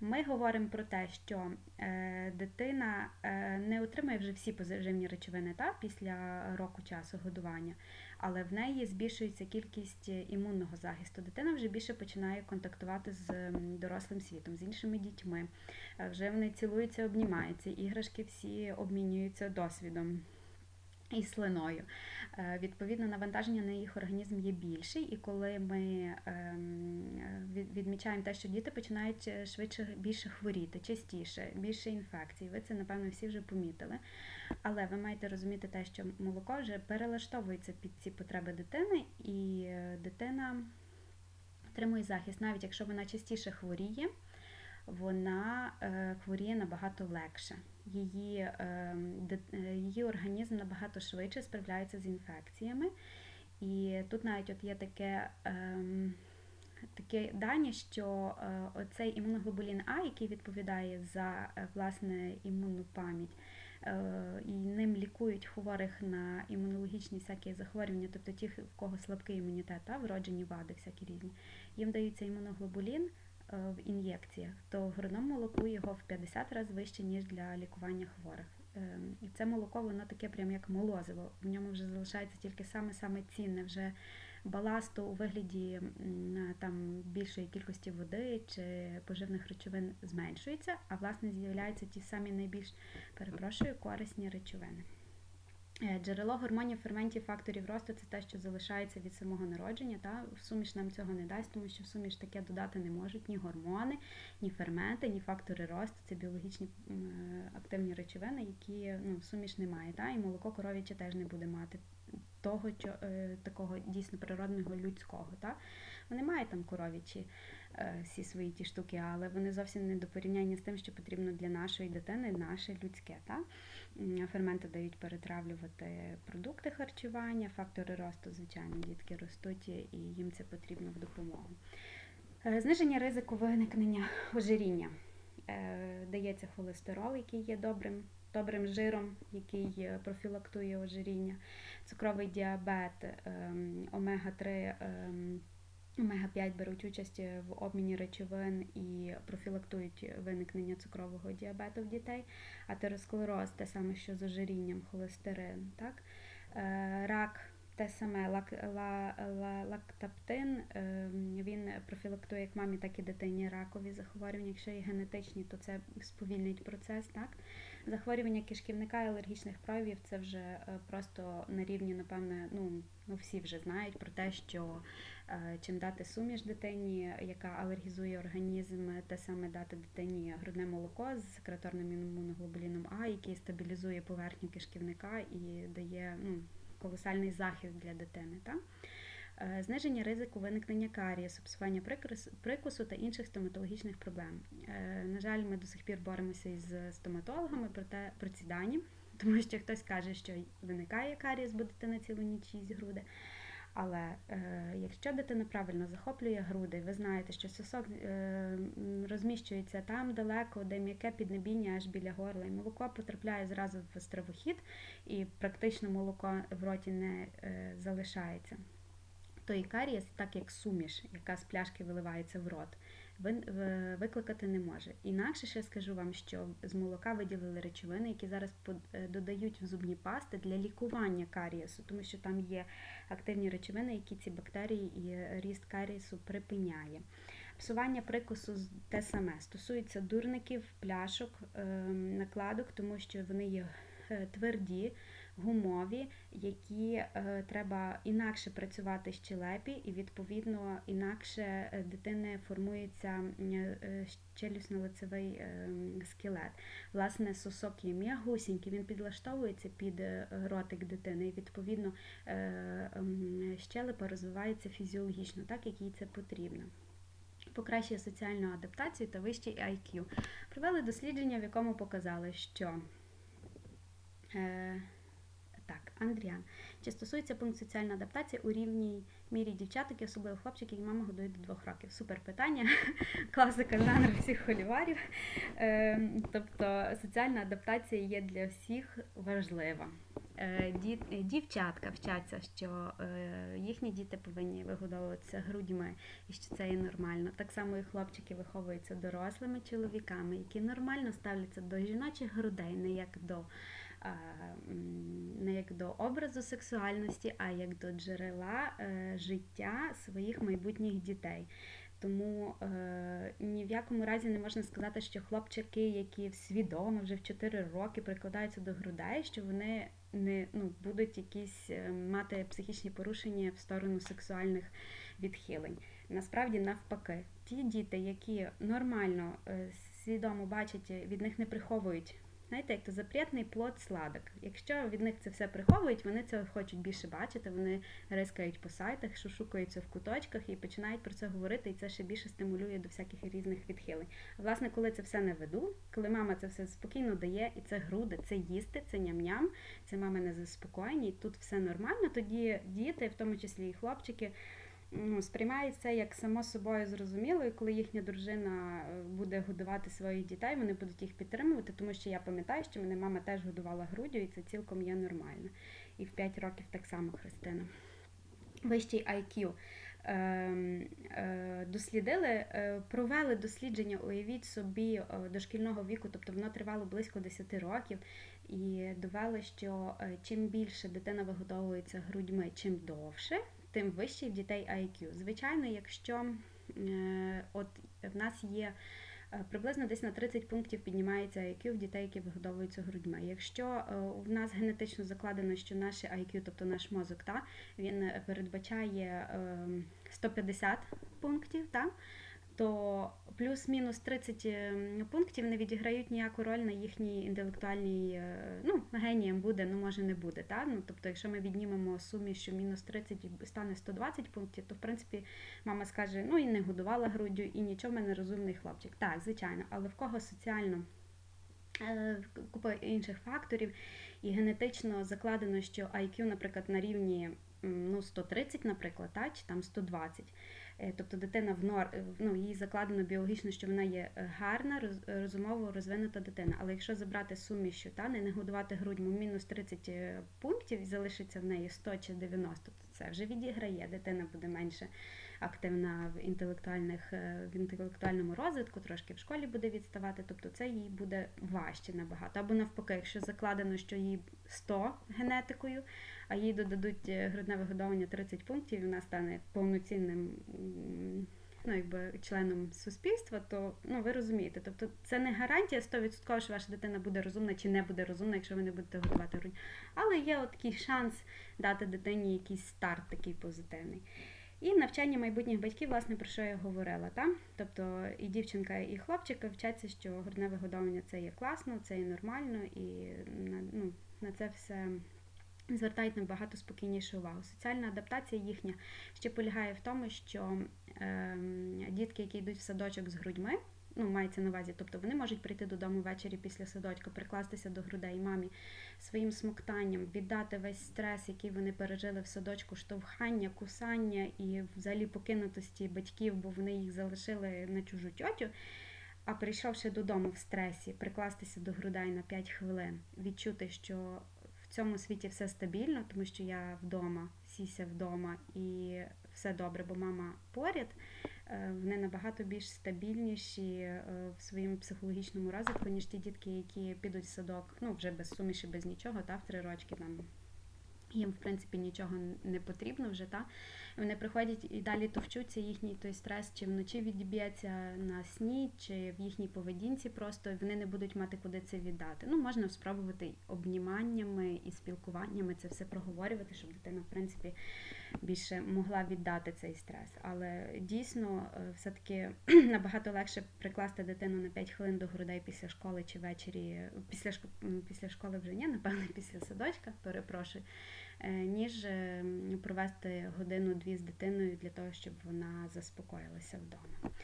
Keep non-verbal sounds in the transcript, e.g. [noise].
Ми говоримо про те, що е, дитина е, не отримує вже всі поживні речовини та, після року часу годування, але в неї збільшується кількість імунного захисту. Дитина вже більше починає контактувати з дорослим світом, з іншими дітьми. Е, Вже вони цілуються, обнімаються, іграшки всі обмінюються досвідом. І слиною. Е, Відповідно, навантаження на їх організм є більший, і коли ми ем, від- відмічаємо те, що діти починають е, швидше більше хворіти, частіше, більше інфекцій. Ви це, напевно, всі вже помітили. Але ви маєте розуміти те, що молоко вже перелаштовується під ці потреби дитини, і е, дитина отримує захист, навіть якщо вона частіше хворіє. Вона хворіє набагато легше. Її, е, дит- е, її організм набагато швидше справляється з інфекціями. І тут навіть от є таке, ем, таке дані, що е, оцей імуноглобулін А, який відповідає за е, власне імунну пам'ять, і ним лікують хворих на імунологічні всякі захворювання, тобто ті, в кого слабкий імунітет, та, вроджені вади всякі різні, їм дається імуноглобулін в ін'єкціях, то в грудному молоку його в 50 разів вище, ніж для лікування хворих. Ем, І це молоко, воно таке прям як молозиво. В ньому вже залишається тільки саме-саме цінне вже баласту у вигляді там більшої кількості води чи поживних речовин зменшується, а власне з'являються ті самі найбільш перепрошую корисні речовини. Е, Джерело гормонів, ферментів, факторів росту це те, що залишається від самого народження. Та в суміш нам цього не дасть, тому що в суміш таке додати не можуть ні гормони, ні ферменти, ні фактори росту. Це біологічні е, активні речовини, які ну, суміш немає. Та? І молоко коров'яче теж не буде мати того, що, е, такого дійсно природного людського. Та? Вони мають там коров'ячі е, всі свої ті штуки, але вони зовсім не до порівняння з тим, що потрібно для нашої дитини, наше людське. Та? Ферменти дають перетравлювати продукти харчування, фактори росту, звичайно, дітки ростуть, і їм це потрібно в допомогу. Е, Зниження ризику виникнення ожиріння. Е, Дається холестерол, який є добрим, добрим жиром, який профілактує ожиріння, цукровий діабет, ем, омега-3. Ем, Омега-5 беруть участь в обміні речовин і профілактують виникнення цукрового діабету в дітей, атеросклероз те саме, що з ожирінням, холестерин, так? Е, рак те саме лак, ла, ла, лактаптин, е, він профілактує як мамі, так і дитині ракові захворювання. Якщо є генетичні, то це сповільнить процес. Так? Захворювання кишківника і алергічних проявів це вже е, просто на рівні, напевне, ну, ну всі вже знають про те, що е, чим дати суміш дитині, яка алергізує організм, те саме дати дитині грудне молоко з секреторним імуноглобуліном А, який стабілізує поверхню кишківника і дає ну, колосальний захист для дитини. Та? Е, Зниження ризику виникнення карієсу, псування прикусу та інших стоматологічних проблем. Е, На жаль, ми до сих пір боремося із стоматологами про, ці дані, тому що хтось каже, що виникає карієс, бо дитина цілу ніч їсть груди. Але е, якщо дитина правильно захоплює груди, ви знаєте, що сосок е, розміщується там далеко, де м'яке піднебіння аж біля горла, і молоко потрапляє зразу в стравохід, і практично молоко в роті не е, залишається. То і карієс, так як суміш, яка з пляшки виливається в рот, викликати не може. Інакше ще скажу вам, що з молока виділили речовини, які зараз е, додають в зубні пасти для лікування карієсу, тому що там є активні речовини, які ці бактерії і ріст карієсу припиняє. Псування прикусу те саме стосується дурників, пляшок, ем, накладок, тому що вони є е, тверді, гумові, які е, треба інакше працювати з щелепі, і відповідно інакше е, дитини формується е, челюсно-лицевий е, скелет. Власне, сосок є м'ягусінький, він підлаштовується під е, ротик дитини, і відповідно е, м, щелепа розвивається фізіологічно, так як їй це потрібно. Покращує соціальну адаптацію та вищий IQ. Провели дослідження, в якому показали, що е, так, Андріан. Чи стосується пункт соціальна адаптація у рівній мірі дівчаток, і особливо хлопчиків, які мама годує до двох років? Супер питання. [laughs] Класика жанру всіх холіварів. Е, тобто соціальна адаптація є для всіх важлива. Е, ді- дівчатка вчаться, що е, їхні діти повинні вигодовуватися грудьми і що це є нормально. Так само і хлопчики виховуються дорослими чоловіками, які нормально ставляться до жіночих грудей, не як до. Не як до образу сексуальності, а як до джерела е, життя своїх майбутніх дітей. Тому е, ні в якому разі не можна сказати, що хлопчики, які свідомо вже в 4 роки прикладаються до грудей, що вони не ну, будуть якісь е, мати психічні порушення в сторону сексуальних відхилень. Насправді, навпаки, ті діти, які нормально е, свідомо бачать, від них не приховують. Знаєте, як то запретний плод сладок. Якщо від них це все приховують, вони цього хочуть більше бачити, вони рискають по сайтах, шукаються в куточках і починають про це говорити, і це ще більше стимулює до всяких різних відхилень. А власне, коли це все на виду, коли мама це все спокійно дає, і це груди, це їсти, це ням-ням, це мамине заспокоєння, і тут все нормально, тоді діти, в тому числі і хлопчики. Ну, сприймають це як само собою зрозуміло, і коли їхня дружина е, буде годувати своїх дітей, вони будуть їх підтримувати, тому що я пам'ятаю, що мене мама теж годувала груддю, і це цілком є нормально. І в 5 років так само Христина. Вищий IQ. Ем, е, Дослідили, е, провели дослідження, уявіть собі, дошкільного віку, тобто воно тривало близько 10 років, і довели, що чим більше дитина вигодовується грудьми, чим довше, тим вищий в дітей IQ. Звичайно, якщо е, от в нас є е, приблизно десь на 30 пунктів піднімається IQ в дітей, які вигодовуються грудьми. Якщо е, в нас генетично закладено, що наше IQ, тобто наш мозок, та, він е, передбачає е, 150 пунктів, та, то плюс-мінус 30 е, пунктів не відіграють ніяку роль на їхній інтелектуальній, е, ну, генієм буде, ну може не буде. Та? Ну, тобто, якщо ми віднімемо сумі, що мінус 30 і стане 120 пунктів, то в принципі мама скаже, ну і не годувала груддю, і нічого в мене розумний хлопчик. Так, звичайно, але в кого соціально е, купа інших факторів, і генетично закладено, що IQ, наприклад, на рівні ну, 130, наприклад, та, чи там 120. Е, Тобто дитина в нор... е, ну, їй закладено біологічно, що вона є е, гарна, роз- розумово розвинута дитина. Але якщо забрати сумішу та не, годувати грудьму мінус 30 е, пунктів і залишиться в неї 100 чи 90, то це вже відіграє. Дитина буде менше активна в інтелектуальних е, в інтелектуальному розвитку, трошки в школі буде відставати. Тобто це їй буде важче набагато. Або навпаки, якщо закладено, що їй 100 генетикою, а їй додадуть е, грудне вигодовування 30 пунктів, і вона стане повноцінним ну, якби, членом суспільства, то ну, ви розумієте. Тобто це не гарантія 100%, що ваша дитина буде розумна чи не буде розумна, якщо ви не будете годувати грудь. Але є от такий шанс дати дитині якийсь старт такий позитивний. І навчання майбутніх батьків, власне, про що я говорила. Та? Тобто і дівчинка, і хлопчик вчаться, що грудне вигодовування це є класно, це є нормально, і ну, на це все звертають набагато спокійнішу увагу. Соціальна адаптація їхня ще полягає в тому, що ем, дітки, які йдуть в садочок з грудьми, ну, мається на увазі, тобто вони можуть прийти додому ввечері після садочка, прикластися до грудей мамі своїм смоктанням, віддати весь стрес, який вони пережили в садочку, штовхання, кусання і взагалі покинутості батьків, бо вони їх залишили на чужу тьотю. А прийшовши додому в стресі, прикластися до грудей на 5 хвилин, відчути, що в цьому світі все стабільно, тому що я вдома, сіся вдома і все добре, бо мама поряд. е, Вони набагато більш стабільніші е, в своєму психологічному розвитку, ніж ті дітки, які підуть в садок, ну вже без суміші, без нічого, та в три рочки там їм в принципі нічого не потрібно вже, та вони приходять і далі товчуться їхній той стрес, чи вночі відіб'ється на сні, чи в їхній поведінці просто вони не будуть мати куди це віддати. Ну, можна спробувати обніманнями і спілкуваннями це все проговорювати, щоб дитина, в принципі, більше могла віддати цей стрес. Але дійсно, е, все-таки [clears throat] набагато легше прикласти дитину на 5 хвилин до грудей після школи чи ввечері, після, після школи вже ні, напевно, [laughs] після садочка, перепрошую, е, ніж е, провести годину-дві з дитиною для того, щоб вона заспокоїлася вдома.